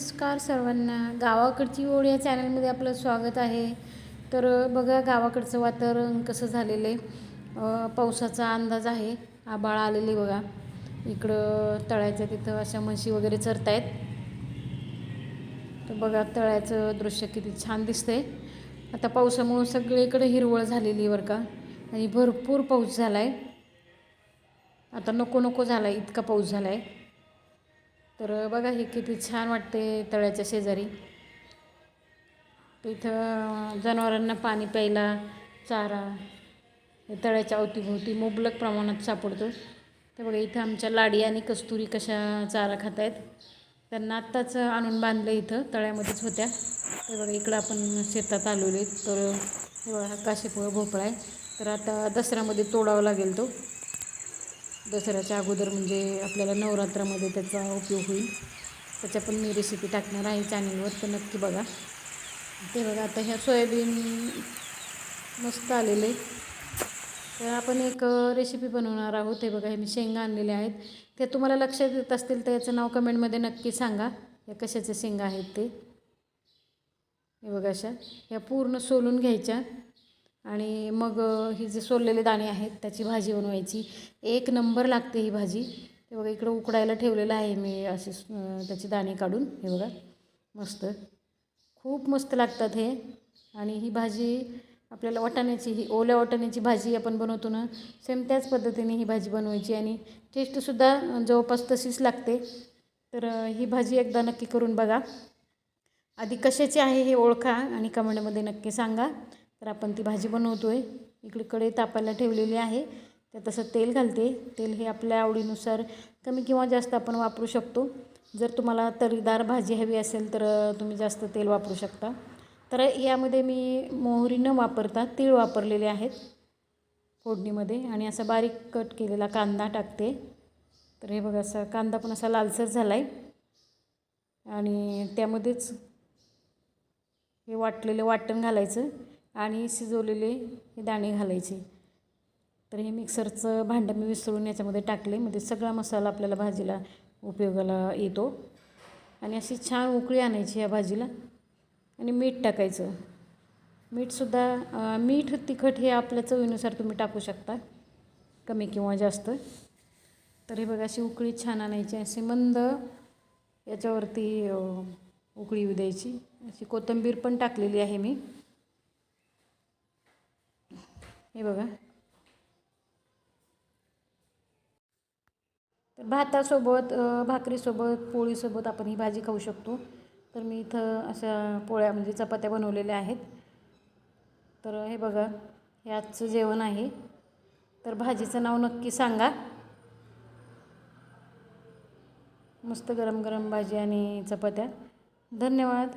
नमस्कार सर्वांना. गावाकडची ओढ या चॅनलमध्ये आपलं स्वागत आहे. तर बघा गावाकडचं वातावरण कसं झालेलं आहे. पावसाचा अंदाज आहे. आबाळ आलेली बघा. इकडं तळ्याच्या तिथं अशा म्हशी वगैरे चरतायत. तर बघा तळ्याचं दृश्य किती छान दिसतंय. आता पावसामुळं सगळीकडे हिरवळ झालेली आहे बरं का. आणि भरपूर पाऊस झाला आहे आता नको नको झाला आहे इतका पाऊस झाला आहे तर बघा हे किती छान वाटते तळ्याच्या शेजारी. इथं जनावरांना पाणी प्यायला चारा हे तळ्याच्या अवतीभोवती मुबलक प्रमाणात सापडतो. तर बघा इथं आमच्या लाडी आणि कस्तुरी कशा चारा खात आहेत त्यांना आत्ताच आणून बांधलं इथं तळ्यामध्येच होत्या. ते बघा इकडं आपण शेतात आलेलो आहे तर हे बघा हा काशीपुळ भोपळा आहे. तर आता दसऱ्यामध्ये तोडावा लागेल तो. दसऱ्याच्या अगोदर म्हणजे आपल्याला नवरात्रामध्ये त्याचा उपयोग होईल. त्याच्या पण मी रेसिपी टाकणार आहे चॅनलवर तर नक्की बघा. ते बघा आता ह्या सोयाबीन मस्त आलेले तर आपण एक रेसिपी बनवणार आहोत. हे बघा हे मी शेंगा आणलेले आहेत. ते तुम्हाला लक्षात येत असतील तर याचं नाव कमेंटमध्ये नक्की सांगा. या कशाच्या शेंगा आहेत ते? हे बघा अशा. ह्या पूर्ण सोलून घ्यायच्या. आणि मग हे जे सोललेले दाणे आहेत त्याची भाजी बनवायची. एक नंबर लागते ही भाजी. हे बघा इकडं उकडायला ठेवलेलं आहे मी असे त्याचे दाणे काढून. हे बघा मस्त. खूप मस्त लागतात हे. आणि ही भाजी आपल्याला वाटाण्याची ही ओल्या वाटाण्याची भाजी आपण बनवतो ना सेम त्याच पद्धतीने ही भाजी बनवायची. आणि टेस्टसुद्धा जवळपास तशीच लागते. तर ही भाजी एकदा नक्की करून बघा. आधी कशाची आहे हे ओळखा आणि कमेंटमध्ये नक्की सांगा. तर आपण ती भाजी बनवतो आहे इकडे कढई तापायला ठेवलेली आहे. त्यात तसं तेल घालते. तेल हे आपल्या आवडीनुसार कमी किंवा जास्त आपण वापरू शकतो. जर तुम्हाला तरीदार भाजी हवी असेल तर तुम्ही जास्त तेल वापरू शकता. तर यामध्ये मी मोहरी न वापरता तीळ वापरलेले आहेत फोडणीमध्ये आणि असा बारीक कट केलेला कांदा टाकते. तर हे बघा असा कांदा पण असा लालसर झाला आहे आणि त्यामध्येच हे वाटलेलं वाटण घालायचं. आणि शिजवलेले हे दाणे घालायचे. तर हे मिक्सरचं भांडं मी विसरून याच्यामध्ये टाकले. म्हणजे सगळा मसाला आपल्याला भाजीला उपयोगाला येतो. आणि अशी छान उकळी आणायची या भाजीला. आणि मीठ टाकायचं. मीठसुद्धा मीठ तिखट हे आपल्या चवीनुसार तुम्ही टाकू शकता. कमी किंवा जास्त. तर हे बघा अशी उकळी छान आणायची. अशी मंद याच्यावरती उकळी येऊ द्यायची. अशी कोथिंबीर पण टाकलेली आहे मी. हे बघा. तर भातासोबत भाकरीसोबत पोळीसोबत आपण ही भाजी खाऊ शकतो. तर मी इथं अशा पोळ्या म्हणजे चपात्या बनवलेल्या आहेत. तर हे बघा हे आजचं जेवण आहे. तर भाजीचं नाव नक्की सांगा. मस्त गरम गरम भाजी आणि चपात्या. धन्यवाद.